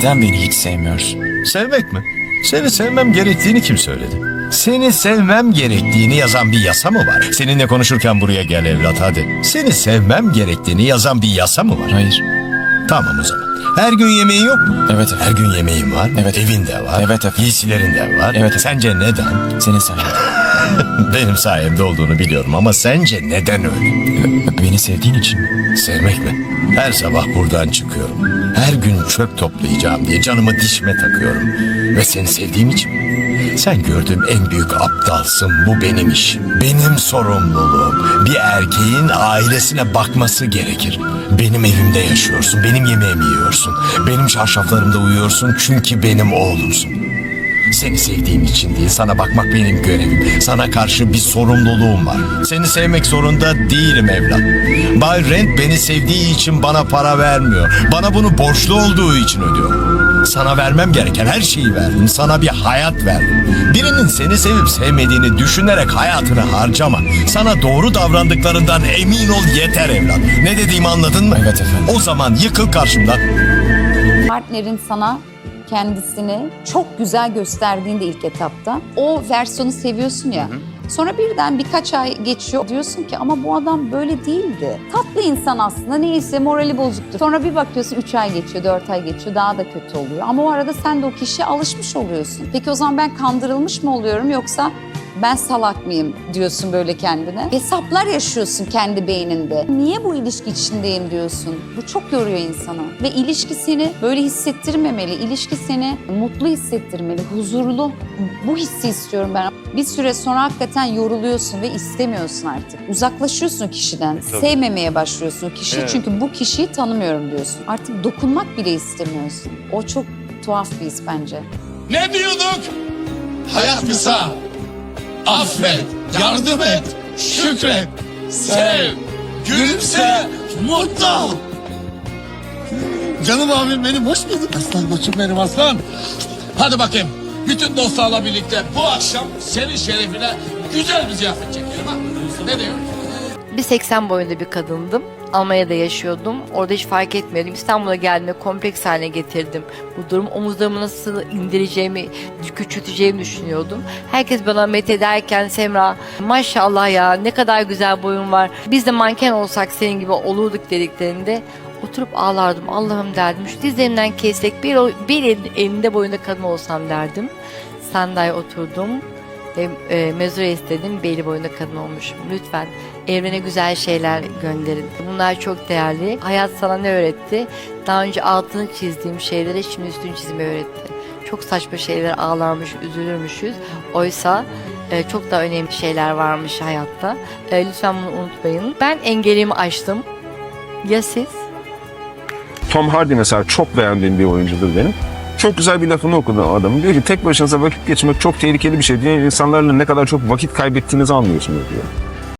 Neden beni hiç sevmiyorsun? Sevmek mi? Seni sevmem gerektiğini kim söyledi? Seni sevmem gerektiğini yazan bir yasa mı var? Seninle konuşurken buraya gel evlat hadi. Seni sevmem gerektiğini yazan bir yasa mı var? Hayır. Tamam o zaman. Her gün yemeğin yok mu? Evet Her efendim. gün yemeğin var. Evet. Evinde var. Evet efendim. Giysilerin de var. Evet efendim. Sence neden? Senin sayende. Benim sayemde olduğunu biliyorum ama sence neden öyle? Beni sevdiğin için mi? Sevmek mi? Her sabah buradan çıkıyorum. Her gün çöp toplayacağım diye canımı dişime takıyorum. Ve seni sevdiğim için mi? Sen gördüğüm en büyük aptalsın. Bu benim işim. Benim sorumluluğum. Bir erkeğin ailesine bakması gerekir. Benim evimde yaşıyorsun. Benim yemeğimi yiyorsun. Benim çarşaflarımda uyuyorsun çünkü benim oğlumsun. Seni sevdiğim için değil, sana bakmak benim görevim. Sana karşı bir sorumluluğum var. Seni sevmek zorunda değilim evlat. Bay Rent beni sevdiği için bana para vermiyor. Bana bunu borçlu olduğu için ödüyor. Sana vermem gereken her şeyi verdim. Sana bir hayat verdim. Birinin seni sevip sevmediğini düşünerek hayatını harcama. Sana doğru davrandıklarından emin ol yeter evlat. Ne dediğimi anladın mı? Evet efendim. O zaman yıkıl karşımdan. Partnerin sana kendisini çok güzel gösterdiğinde ilk etapta o versiyonu seviyorsun ya. Sonra birden birkaç ay geçiyor diyorsun ki ama bu adam böyle değildi. Tatlı insan aslında neyse morali bozuktu. Sonra bir bakıyorsun 3 ay geçiyor, 4 ay geçiyor daha da kötü oluyor. Ama o arada sen de o kişiye alışmış oluyorsun. Peki o zaman ben kandırılmış mı oluyorum yoksa ben salak mıyım diyorsun böyle kendine. Hesaplar yaşıyorsun kendi beyninde. Niye bu ilişki içindeyim diyorsun. Bu çok yoruyor insanı. Ve ilişki seni böyle hissettirmemeli. İlişki seni mutlu hissettirmeli, huzurlu. Bu hissi istiyorum ben. Bir süre sonra hakikaten yoruluyorsun ve istemiyorsun artık. Uzaklaşıyorsun kişiden. Sevmemeye başlıyorsun o kişiyi. Çünkü bu kişiyi tanımıyorum diyorsun. Artık dokunmak bile istemiyorsun. O çok tuhaf bir his bence. Ne diyorduk? Hayat kısa. Affet, yardım et, şükret, sev, gülümse, mutlu ol. Canım abim benim hoş bulduk. Aslan koçum benim aslan. Hadi bakayım. Bütün dostlarla birlikte bu akşam senin şerefine güzel bir ziyafet çekelim ha. Ne diyor? Bir 80 boyunda bir kadındım. Almanya'da yaşıyordum. Orada hiç fark etmiyordum. İstanbul'a geldiğimde kompleks haline getirdim. Bu durum omuzlarımı nasıl indireceğimi, küçülteceğimi düşünüyordum. Herkes bana met ederken Semra maşallah ya ne kadar güzel boyun var. Biz de manken olsak senin gibi olurduk dediklerinde oturup ağlardım. Allah'ım derdim. Şu dizlerimden kessek bir, bir elin, elinde boyunda kadın olsam derdim. Sandalye oturdum ve e, mezure istedim. Belli boyunda kadın olmuşum. Lütfen evrene güzel şeyler gönderin. Bunlar çok değerli. Hayat sana ne öğretti? Daha önce altını çizdiğim şeylere şimdi üstünü çizmeyi öğretti. Çok saçma şeyler ağlarmış, üzülürmüşüz. Oysa e, çok daha önemli şeyler varmış hayatta. E, lütfen bunu unutmayın. Ben engelimi aştım. Ya siz? Tom Hardy mesela çok beğendiğim bir oyuncudur benim. Çok güzel bir lafını okudum adamın. Diyor ki tek başınıza vakit geçirmek çok tehlikeli bir şey. Diğer insanlarla ne kadar çok vakit kaybettiğinizi anlıyorsunuz diyor.